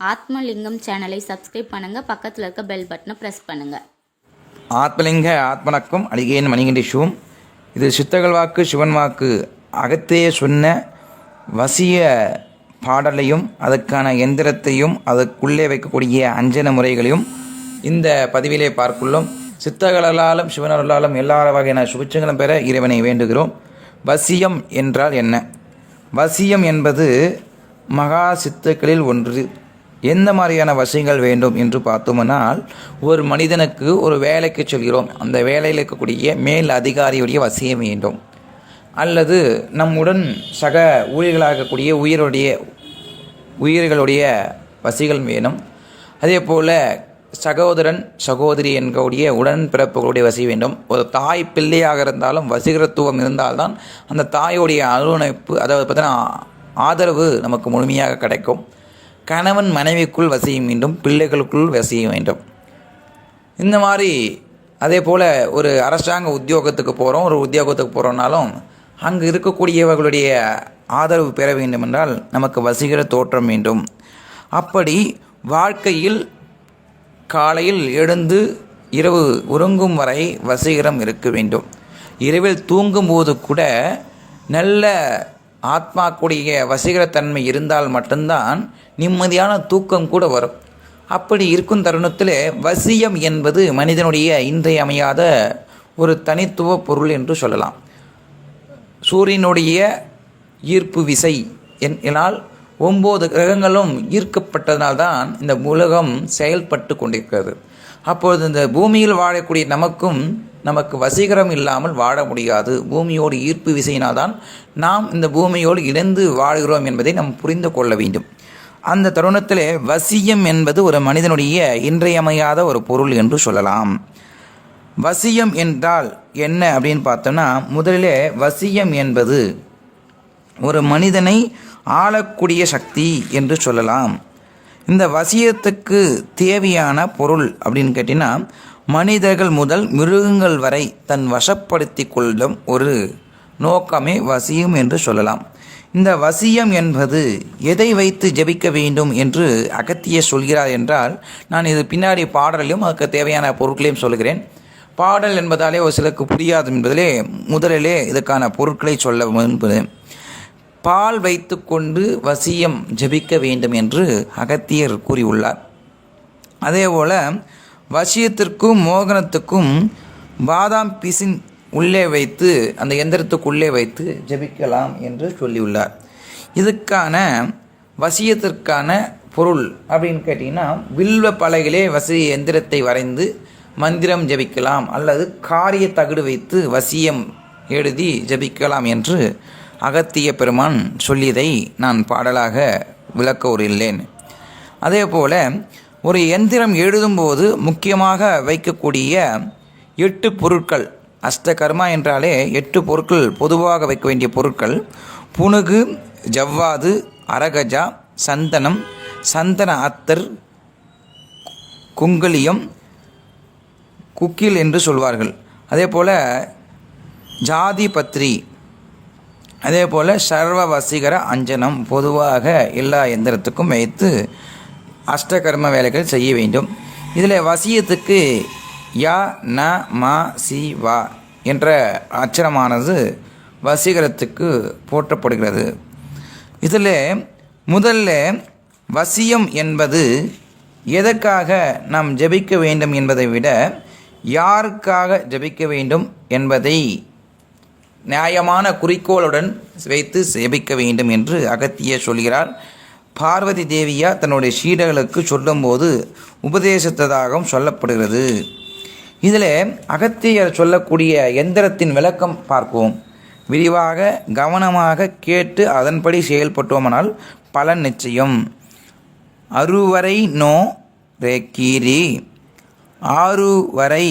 ஆத்மலிங்கம் சேனலை சப்ஸ்கிரைப் பண்ணுங்கள் பக்கத்தில் இருக்க பெல் பட்டனை ப்ரெஸ் பண்ணுங்கள் ஆத்மலிங்க ஆத்மனக்கும் அடிகேன் மணிகண்டி சிவம் இது சித்தகல் வாக்கு சிவன் வாக்கு. அகத்தையே சொன்ன வசிய பாடலையும் அதற்கான எந்திரத்தையும் அதற்குள்ளே வைக்கக்கூடிய அஞ்சன முறைகளையும் இந்த பதிவிலே பார்க்குள்ளோம் சித்தகளாலும் சிவனர்களாலும் எல்லா வகையான சுபிச்சங்களும் பெற இறைவனை வேண்டுகிறோம். வசியம் என்றால் என்ன? வசியம் என்பது மகா சித்துக்களில் ஒன்று. எந்த மாதிரியான வசியங்கள் வேண்டும் என்று பார்த்தோம்னால் ஒரு மனிதனுக்கு ஒரு வேலைக்கு செல்கிறோம். அந்த வேலையில் இருக்கக்கூடிய மேல் அதிகாரியுடைய வசியம் வேண்டும். அல்லது நம்முடன் சக ஊழியர்களாக இருக்கக்கூடிய உயிரோடைய உயிர்களுடைய வசிகள் வேணும். அதே போல் சகோதரன் சகோதரி என்கூடிய உடன்பிறப்புகளுடைய வசி வேண்டும். ஒரு தாய் பிள்ளையாக இருந்தாலும் வசீகரத்துவம் இருந்தால்தான் அந்த தாயோடைய அலுவணைப்பு அதாவது பார்த்தீங்கன்னா ஆதரவு நமக்கு முழுமையாக கிடைக்கும். கணவன் மனைவிக்குள் வசியும் வேண்டும் பிள்ளைகளுக்குள் வசிய வேண்டும் இந்த மாதிரி அதே போல் ஒரு அரசாங்க உத்தியோகத்துக்கு போகிறோம் ஒரு உத்தியோகத்துக்கு போகிறோம்னாலும் அங்கு இருக்கக்கூடியவர்களுடைய ஆதரவு பெற வேண்டுமென்றால் நமக்கு வசீகர தோற்றம் வேண்டும். அப்படி வாழ்க்கையில் காலையில் எழுந்து இரவு உறங்கும் வரை வசீகரம் இருக்க வேண்டும். இரவில் தூங்கும்போது கூட நல்ல ஆத்மாக்குடைய வசீகரத்தன்மை இருந்தால் மட்டும்தான் நிம்மதியான தூக்கம் கூட வரும். அப்படி இருக்கும் தருணத்தில் வசியம் என்பது மனிதனுடைய இன்றையமையாத ஒரு தனித்துவ பொருள் என்று சொல்லலாம். சூரியனுடைய ஈர்ப்பு விசை என்னால் ஒம்பது கிரகங்களும் ஈர்க்கப்பட்டதனால்தான் இந்த உலகம் செயல்பட்டு கொண்டிருக்கிறது. அப்பொழுது இந்த பூமியில் வாழக்கூடிய நமக்கும் நமக்கு வசீகரம் இல்லாமல் வாழ முடியாது. பூமியோடு ஈர்ப்பு விசையினால்தான் நாம் இந்த பூமியோடு இணைந்து வாழ்கிறோம் என்பதை நாம் புரிந்து கொள்ள வேண்டும். அந்த தருணத்தில் வசியம் என்பது ஒரு மனிதனுடைய இன்றியமையாத ஒரு பொருள் என்று சொல்லலாம். வசியம் என்றால் என்ன அப்படின்னு பார்த்தோம்னா முதலிலே வசியம் என்பது ஒரு மனிதனை ஆளக்கூடிய சக்தி என்று சொல்லலாம். இந்த வசியத்துக்கு தேவையான பொருள் அப்படின்னு கேட்டிங்கன்னா மனிதர்கள் முதல் மிருகங்கள் வரை தன் வசப்படுத்தி கொள்ளும் ஒரு நோக்கமே வசியம் என்று சொல்லலாம். இந்த வசியம் என்பது எதை வைத்து ஜெபிக்க வேண்டும் என்று அகத்திய சொல்கிறார் என்றால் நான் இது பின்னாடி பாடலையும் அதுக்கு தேவையான பொருட்களையும் சொல்கிறேன். பாடல் என்பதாலே ஒரு சிலருக்கு புரியாது என்பதிலே முதலிலே இதுக்கான பொருட்களை சொல்ல என்பது பால் வைத்துக்கொண்டு வசியம் ஜபிக்க வேண்டும் என்று அகத்தியர் கூறியுள்ளார். அதேபோல் வசியத்திற்கும் மோகனத்துக்கும் பாதாம் பிசின் உள்ளே வைத்து அந்த எந்திரத்துக்குள்ளே வைத்து ஜபிக்கலாம் என்று சொல்லியுள்ளார். இதுக்கான வசியத்திற்கான பொருள் அப்படின்னு கேட்டிங்கன்னா வில்வ பலகிலே வசி எந்திரத்தை வரைந்து மந்திரம் ஜபிக்கலாம் அல்லது காரிய தகடு வைத்து வசியம் எழுதி ஜபிக்கலாம் என்று அகத்திய பெருமான் சொல்லியதை நான் பாடலாக விளக்க உரில்லேன் அதே போல் ஒரு எந்திரம் எழுதும்போது முக்கியமாக வைக்கக்கூடிய எட்டு பொருட்கள் அஷ்டகர்மா என்றாலே எட்டு பொருட்கள் பொதுவாக வைக்க வேண்டிய பொருட்கள் புனுகு ஜவ்வாது அரகஜா சந்தனம் சந்தன அத்தர் குங்குலியம் குக்கில் என்று சொல்வார்கள். அதே போல் ஜாதி பத்ரி அதே போல் சர்வ வசீகர அஞ்சனம் பொதுவாக எல்லா எந்திரத்துக்கும் வைத்து அஷ்டகர்ம வேலைகள் செய்ய வேண்டும். இதில் வசியத்துக்கு யா ந மா சி வா என்ற அச்சரமானது வசீகரத்துக்கு போற்றப்படுகிறது. இதில் முதல்ல வசியம் என்பது எதற்காக நாம் ஜெபிக்க வேண்டும் என்பதை விட யாருக்காக ஜெபிக்க வேண்டும் என்பதை நியாயமான குறிக்கோளுடன் வைத்து ஜெபிக்க வேண்டும் என்று அகத்திய சொல்கிறார். பார்வதி தேவியா தன்னுடைய சீடர்களுக்கு சொல்லும்போது உபதேசித்ததாகவும் சொல்லப்படுகிறது. இதில் அகத்தியர் சொல்லக்கூடிய எந்திரத்தின் விளக்கம் பார்ப்போம். விரிவாக கவனமாக கேட்டு அதன்படி செயல்பட்டோமானால் பலன் நிச்சயம். அறுவரை நோ ரே கீரி ஆறு வரை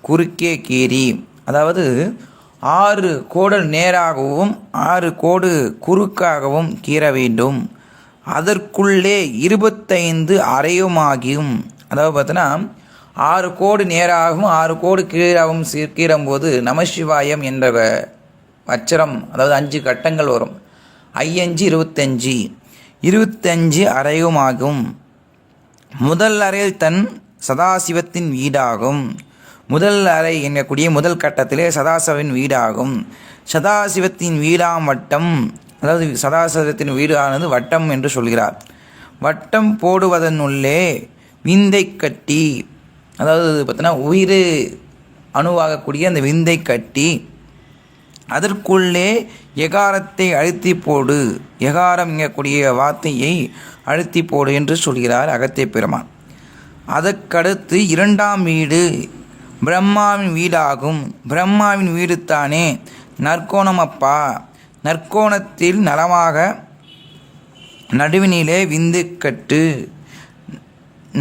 குறுக்கே கீரி. அதாவது ஆறு கோடல் நேராகவும் ஆறு கோடு குறுக்காகவும் கீற வேண்டும். அதற்குள்ளே இருபத்தைந்து அறையுமாகியும். அதாவது பார்த்தோன்னா ஆறு கோடு நேராகவும் ஆறு கோடு கீழாகவும் கீறும்போது நமசிவாயம் என்ற அச்சரம் அதாவது அஞ்சு கட்டங்கள் வரும். ஐயஞ்சு இருபத்தஞ்சி. இருபத்தஞ்சு அறையுமாகும். முதல் அறையில் தன் சதாசிவத்தின் வீடாகும். முதல் அறை என்கக்கூடிய முதல் கட்டத்திலே சதாசிவின் வீடாகும். சதாசிவத்தின் வீடாம் வட்டம் அதாவது சதாசிவத்தின் வீடானது வட்டம் என்று சொல்கிறார். வட்டம் போடுவதனுள்ளே விந்தை கட்டி அதாவது பார்த்தீங்கன்னா உயிர் அணுவாகக்கூடிய அந்த விந்தை கட்டி அதற்குள்ளே எகாரத்தை அழுத்தி போடு எகாரம் எங்கக்கூடிய வார்த்தையை அழுத்தி போடு என்று சொல்கிறார் அகத்திய பெருமான். அதற்கடுத்து இரண்டாம் வீடு பிரம்மாவின் வீடாகும். பிரம்மாவின் வீடு தானே நற்கோணமப்பா நற்கோணத்தில் நலமாக நடுவினிலே விந்து கட்டு.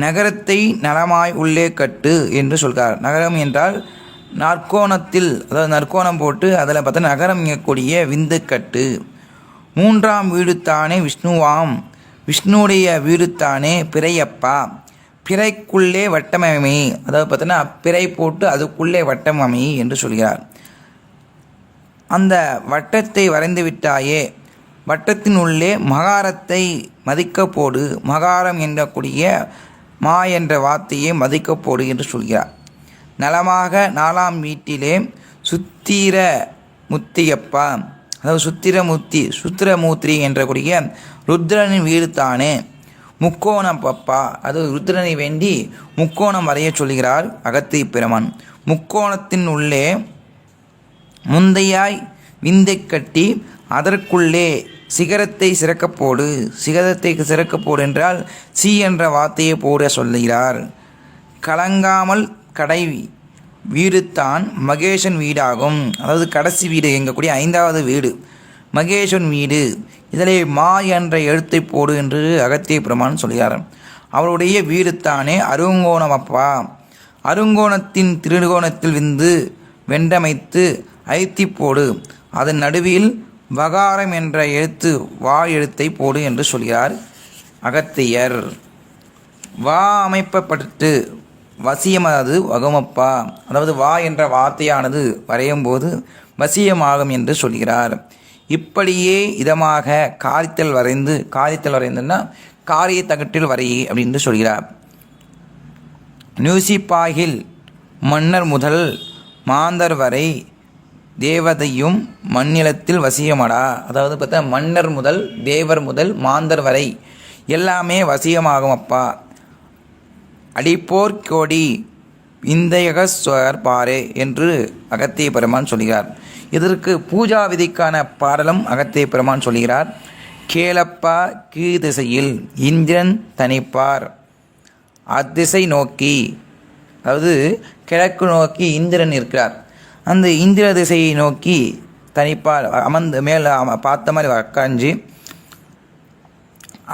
நகரத்தை நலமாய் உள்ளே கட்டு என்று சொல்கிறார். நகரம் என்றால் நற்கோணத்தில் அதாவது நற்கோணம் போட்டு அதில் பார்த்தா நகரம் இயக்கூடிய விந்து கட்டு. மூன்றாம் வீடு தானே விஷ்ணுவாம். விஷ்ணுடைய வீடு தானே பிறையப்பா. பிறைக்குள்ளே வட்டமமை. அதாவது பார்த்தோன்னா பிறை போட்டு அதுக்குள்ளே வட்டமமை என்று சொல்கிறார். அந்த வட்டத்தை வரைந்து விட்டாயே. வட்டத்தின் உள்ளே மகாரத்தை மதிக்க போடு மகாரம் என்றக்கூடிய மா என்ற வார்த்தையை மதிக்க போடு என்று சொல்கிறார். நலமாக நாலாம் வீட்டிலே சுத்திர முத்தியப்பா அதாவது சுத்திரமுத்தி சுத்திரமூர்த்தி என்றக்கூடிய ருத்ரனின் வீடு தானே. முக்கோணம் பப்பா அது ருத்ரனை வேண்டி முக்கோணம் வரைய சொல்கிறார் அகத்திய பெருமான். முக்கோணத்தின் உள்ளே முந்தையாய் விந்தை கட்டி அதற்குள்ளே சிகரத்தை சிறக்கப்போடு சிகரத்தை சிறக்கப்போடு என்றால் சி என்ற வார்த்தையை போட சொல்லுகிறார். கலங்காமல் கடை வீடு தான் மகேஷன் வீடாகும். அதாவது கடைசி வீடு எங்கக்கூடிய ஐந்தாவது வீடு. மகேஷன் வீடு. இதிலே மா என்ற எழுத்தை போடு என்று அகத்திய பெருமான் சொல்கிறார். அவருடைய வீடு தானே அருங்கோணம் அப்பா. அருங்கோணத்தின் திருகோணத்தில் விந்து வெண்டமைத்து ஐத்தி போடு. அதன் நடுவில் வகாரம் என்ற எழுத்து வா எழுத்தை போடு என்று சொல்கிறார் அகத்தியர். வா அமைப்பப்பட்டு வசியமானது வகுமப்பா. அதாவது வா என்ற வார்த்தையானது வரையும் போது வசியமாகும் என்று சொல்கிறார். இப்படியே இதமாக காரித்தல் வரைந்து காரித்தல் வரைந்துன்னா காரிய தகட்டில் வரை அப்படின்னு சொல்கிறார். நியூசிப்பாகில் மன்னர் முதல் மாந்தர் வரை தேவதையும் மண்ணிலத்தில் வசியமடா. அதாவது பார்த்தா மன்னர் முதல் தேவர் முதல் மாந்தர் வரை எல்லாமே வசியமாகும் அப்பா. அடிப்போர் கோடி இந்தயகஸ்வர் பாரே என்று அகத்திய பெருமான் சொல்கிறார். இதற்கு பூஜா விதிக்கான பாடலும் அகத்திய பெருமான் சொல்கிறார். கேளப்பா கீழ்திசையில் இந்திரன் தனிப்பார். அத்திசை நோக்கி அதாவது கிழக்கு நோக்கி இந்திரன் இருக்கிறார். அந்த இந்திர திசையை நோக்கி தனிப்பார் அமர்ந்து மேலே பார்த்த மாதிரி உக்காஞ்சு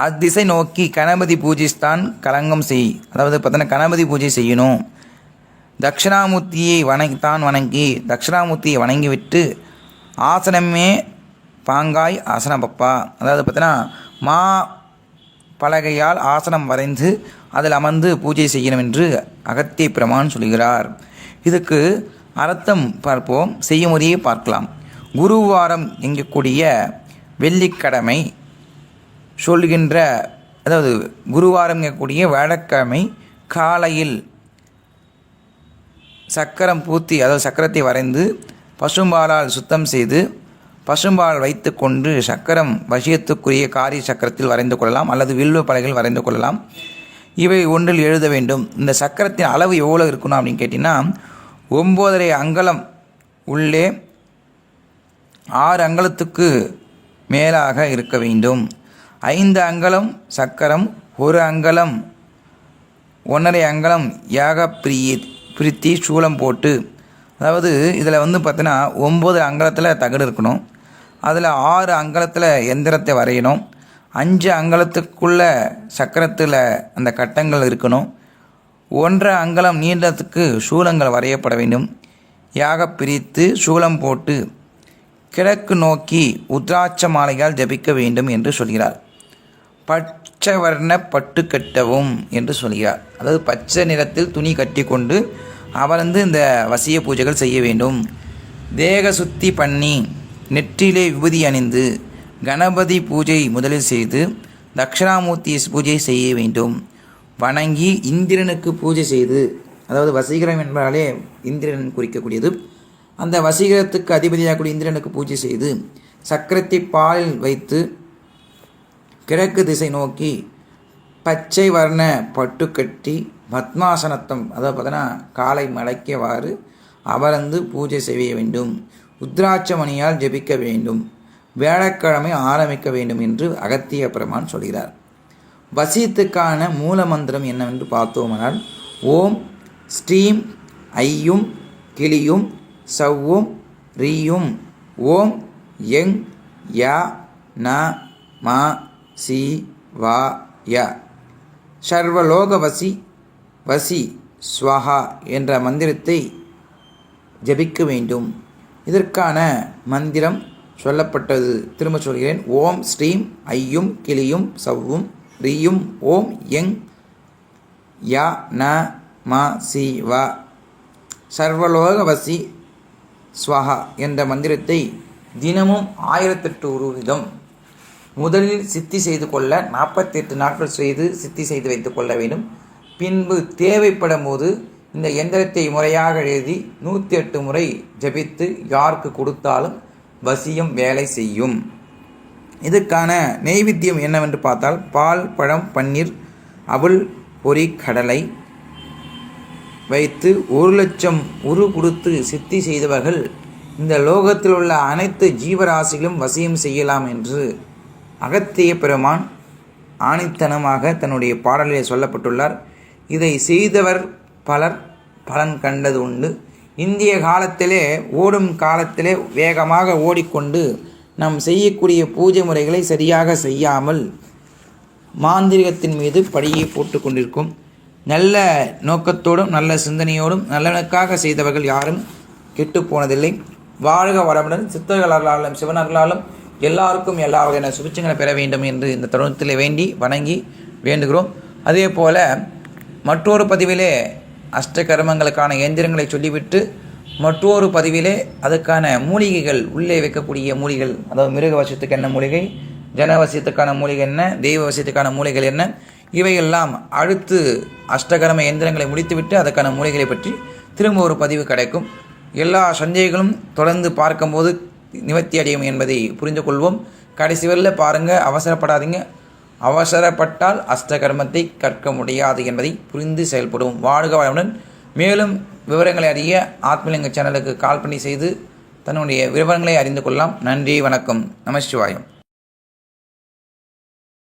அத்திசை நோக்கி கணபதி பூஜிஸ்தான் கலங்கம் செய் அதாவது பார்த்தோன்னா கணபதி பூஜை செய்யணும். தட்சிணாமூர்த்தியை வணங்கி தான் வணங்கி தட்சிணாமூர்த்தியை வணங்கிவிட்டு ஆசனமே பாங்காய் ஆசனம் பப்பா அதாவது பார்த்தோன்னா மா பலகையால் ஆசனம் வரைந்து அதில் அமர்ந்து பூஜை செய்யணும் என்று அகத்திய பிரமான் சொல்கிறார். இதுக்கு அர்த்தம் பார்ப்போம் செய்யுமுறையை பார்க்கலாம். குருவாரம் எங்கக்கூடிய வெள்ளிக்கிழமை சொல்கின்ற அதாவது குருவாரம் எங்கக்கூடிய வியாழக்கிழமை காலையில் சக்கரம் பூத்தி அதாவது சக்கரத்தை வரைந்து பசும்பாலால் சுத்தம் செய்து பசும்பால் வைத்து கொண்டு சக்கரம் வசியத்துக்குரிய காரிய சக்கரத்தில் வரைந்து கொள்ளலாம் அல்லது வில்வ பலகையில் வரைந்து கொள்ளலாம். இவை ஒன்றில் எழுத வேண்டும். இந்த சக்கரத்தின் அளவு எவ்வளோ இருக்கணும் அப்படின்னு கேட்டிங்கன்னா ஒம்போதரை அங்கலம் உள்ளே ஆறு அங்கலத்துக்கு மேலாக இருக்க வேண்டும். ஐந்து அங்கலம் சக்கரம் ஒரு அங்கலம் ஒன்றரை அங்கலம் யாக பிரிய பிரித்தி சூளம் போட்டு அதாவது இதில் வந்து பார்த்தீங்கன்னா ஒம்பது அங்கலத்தில் தகடு இருக்கணும். அதில் ஆறு அங்கலத்தில் எந்திரத்தை வரையணும். அஞ்சு அங்கலத்துக்குள்ள சக்கரத்தில் அந்த கட்டங்கள் இருக்கணும். ஒன்றரை அங்கலம் நீண்டத்துக்கு சூலங்கள் வரையப்பட வேண்டும். யாக பிரித்து சூலம் போட்டு கிழக்கு நோக்கி உத்ராட்ச மாலையால் ஜபிக்க வேண்டும் என்று சொல்கிறார். பச்சை வர்ண பட்டு கட்டவும் என்று சொல்கிறார். அதாவது பச்சை நிறத்தில் துணி கட்டி கொண்டு அவர்ந்து இந்த வசிய பூஜைகள் செய்ய வேண்டும். தேக சுத்தி பண்ணி நெற்றிலே விபூதி அணிந்து கணபதி பூஜை முதலில் செய்து தக்ஷணாமூர்த்தி பூஜை செய்ய வேண்டும். வணங்கி இந்திரனுக்கு பூஜை செய்து அதாவது வசீகரம் என்பதாலே இந்திரன் குறிக்கக்கூடியது. அந்த வசீகரத்துக்கு அதிபதியாகக்கூடிய இந்திரனுக்கு பூஜை செய்து சக்கரத்தை பாலில் வைத்து கிழக்கு திசை நோக்கி பச்சை வர்ண பட்டு கட்டி பத்மாசனத்தம் அதாவது பார்த்தோன்னா காலை மடக்கியவாறு அமர்ந்து பூஜை செய்ய வேண்டும். உத்ராட்சமணியால் ஜெபிக்க வேண்டும். வேளக்கிழமை ஆரம்பிக்க வேண்டும் என்று அகத்திய பெருமான் சொல்கிறார். வசியத்துக்கான மூல மந்திரம் என்னவென்று பார்த்தோமானால் ஓம் ஸ்ரீம் ஐயும் கிளியும் சவ்வும் ரீயும். ஓம் எங் யா ந மா சி வா ய. சர்வலோகவசி வசி ஸ்வஹா என்ற மந்திரத்தை ஜபிக்க வேண்டும். இதற்கான மந்திரம் சொல்லப்பட்டது. திரும்ப சொல்கிறேன். ஓம் ஸ்ரீம் ஐயும் கிளியும் சவ்வும் ரியும் ஓம் எங் யா ந ம சி வ. சர்வலோகவசி ஸ்வஹா என்ற மந்திரத்தை தினமும் ஆயிரத்தெட்டு ஒரு விதம் முதலில் சித்தி செய்து கொள்ள நாற்பத்தெட்டு நாட்கள் செய்து சித்தி செய்து வைத்துக் கொள்ள வேண்டும். பின்பு தேவைப்படும் போது இந்த எந்திரத்தை முறையாக எழுதி நூற்றி எட்டு முறை ஜபித்து யாருக்கு கொடுத்தாலும் வசியம் வேலை செய்யும். இதுக்கான நெய்வேத்தியம் என்னவென்று பார்த்தால் பால் பழம் பன்னீர் அவள் பொரி கடலை வைத்து ஒரு லட்சம் உரு கொடுத்து சித்தி செய்தவர்கள் இந்த லோகத்தில் உள்ள அனைத்து ஜீவராசிகளும் வசியம் செய்யலாம் என்று அகத்திய பெருமான் ஆணித்தனமாக தன்னுடைய பாடலில் சொல்லப்பட்டுள்ளார். இதை செய்தவர் பலர் பலன் கண்டது உண்டு. இந்திய காலத்திலே ஓடும் காலத்திலே வேகமாக ஓடிக்கொண்டு நாம் செய்யக்கூடிய பூஜை முறைகளை சரியாக செய்யாமல் மாந்திரிகத்தின் மீது படியை போட்டு கொண்டிருக்கும். நல்ல நோக்கத்தோடும் நல்ல சிந்தனையோடும் நல்லனுக்காக செய்தவர்கள் யாரும் கெட்டு போனதில்லை. வாழ்க வளமுடன் சித்தர்களாலும் சிவனர்களாலும் எல்லாருக்கும் எல்லா வகையான சுபிச்சங்களை பெற வேண்டும் என்று இந்த தருணத்தில் வேண்டி வணங்கி வேண்டுகிறோம். அதே போல மற்றொரு பதிவிலே அஷ்டகர்மங்களுக்கான எந்திரங்களை சொல்லிவிட்டு மற்றொரு பதிவிலே அதுக்கான மூலிகைகள் உள்ளே வைக்கக்கூடிய மூலிகள் அதாவது மிருக வசியத்துக்கு என்ன மூலிகை ஜனவசியத்துக்கான மூலிகை என்ன தெய்வ வசியத்துக்கான மூலிகைகள் என்ன இவையெல்லாம் அடுத்து அஷ்டகர்ம எந்திரங்களை முடித்துவிட்டு அதுக்கான மூலிகைகளை பற்றி திரும்ப ஒரு பதிவு கிடைக்கும். எல்லா சந்தேகங்களும் தொடர்ந்து பார்க்கும்போது நிவர்த்தி அடையும் என்பதை புரிந்து கொள்வோம் கடைசி வரையில் பாருங்கள் அவசரப்படாதீங்க. அவசரப்பட்டால் அஷ்டகர்மத்தை கற்க முடியாது என்பதை புரிந்து செயல்படும் வாழ்க வளமுடன். மேலும் விவரங்களை அறிய ஆத்மலிங்க சேனலுக்கு கால் பண்ணி செய்து தன்னுடைய விவரங்களை அறிந்து கொள்ளலாம். நன்றி வணக்கம். நமசிவாயம்